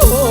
좋아.